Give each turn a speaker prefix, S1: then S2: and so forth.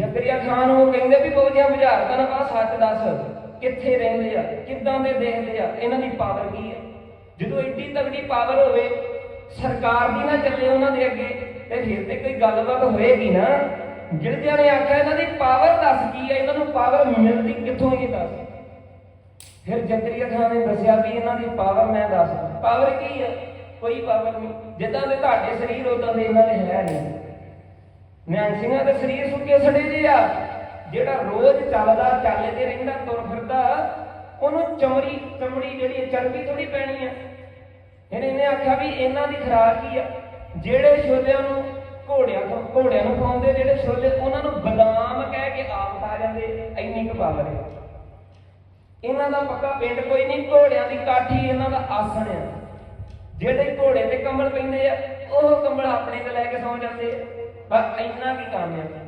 S1: ਜ਼ਕਰੀਆ ਖਾਨ, ਉਹ ਕਹਿੰਦੇ ਵੀ ਬੋਝੀਆਂ ਬੁਝਾਰਤਾਂ ਨਾ ਪਾ ਸੱਚ ਦੱਸ, ਕਿੱਥੇ ਰਹਿੰਦੇ ਆ, ਕਿੱਦਾਂ ਦੇ ਦੇਖਦੇ ਆ, ਇਹਨਾਂ ਦੀ ਪਾਵਰ ਕੀ ਹੈ? ਜਦੋਂ ਇੱਡੀ ਤਗੜੀ ਪਾਵਰ ਹੋਵੇ, ਸਰਕਾਰ ਦੀ ਨਾ ਚੱਲੇ ਉਹਨਾਂ ਦੇ ਅੱਗੇ, ਤੇ ਫਿਰ ਤੇ ਕੋਈ ਗੱਲਬਾਤ ਹੋਏਗੀ ਨਾ। ਗਿਰਜਿਆਂ ਨੇ ਆਖਿਆ, ਇਹਨਾਂ ਦੀ ਪਾਵਰ ਦੱਸ ਕੀ ਹੈ? ਇਹਨਾਂ ਨੂੰ ਪਾਵਰ ਮਿਲਦੀ ਕਿੱਥੋਂ ਇਹ ਦੱਸ। ਫਿਰ ਜਕਰੀਆ ਖਾਨ ਨੇ ਦੱਸਿਆ ਵੀ ਇਹਨਾਂ ਦੀ ਪਾਵਰ ਮੈਂ ਦੱਸ ਪਾਵਰ ਕੀ ਹੈ? ਕੋਈ ਪਾਵਰ ਨਹੀਂ। ਜਿੱਦਾਂ ਦੇ ਤੁਹਾਡੇ ਸਰੀਰ, ਉਦਾਂ ਦੇ ਇਹਨਾਂ ਦੇ ਹੈ ਨਹੀਂ। ਨਿਹੰਗ ਸਿੰਘਾਂ ਦੇ ਸਰੀਰ ਸੁੱਕੇ ਸੜੇ ਜੇ ਆ। ਜਿਹੜਾ ਰੋਜ਼ ਚੱਲਦਾ, ਚੱਲੇ ਤੇ ਰਹਿੰਦਾ, ਤੁਰ ਫਿਰਦਾ, ਉਹਨੂੰ ਚਮੜੀ ਚਮੜੀ ਜਿਹੜੀ ਚਰਬੀ ਥੋੜੀ ਪੈਣੀ ਆ ਇਹਨੇ ਇਹਨੇ ਆਖਿਆ ਵੀ ਇਹਨਾਂ ਦੀ ਖੁਰਾਕ ਕੀ ਆ? ਜਿਹੜੇ ਛੋਲਿਆਂ ਨੂੰ ਘੋੜਿਆਂ ਤੋਂ, ਘੋੜਿਆਂ ਨੂੰ ਖਵਾਉਂਦੇ ਜਿਹੜੇ ਛੋਲੇ, ਉਹਨਾਂ ਨੂੰ ਬਦਾਮ ਕਹਿ ਕੇ ਆਪ ਖਾ ਜਾਂਦੇ ਇੰਨੀ ਕੁ ਪਾਵਰ ਹੈ। ਇਹਨਾਂ ਦਾ ਪੱਕਾ ਪਿੰਡ ਕੋਈ ਨਹੀਂ, ਘੋੜਿਆਂ ਦੀ ਕਾਠੀ ਇਹਨਾਂ ਦਾ ਆਸਣ ਆ। ਜਿਹੜੇ ਘੋੜੇ ਤੇ ਕੰਬਲ ਪੈਂਦੇ ਆ, ਉਹ ਕੰਬਲ ਆਪਣੇ ਤੇ ਲੈ ਕੇ ਸੌਂ ਜਾਂਦੇ ਆ। ਬਸ ਇੰਨਾ ਕੀ ਕਾਮਯਾਬ ਆ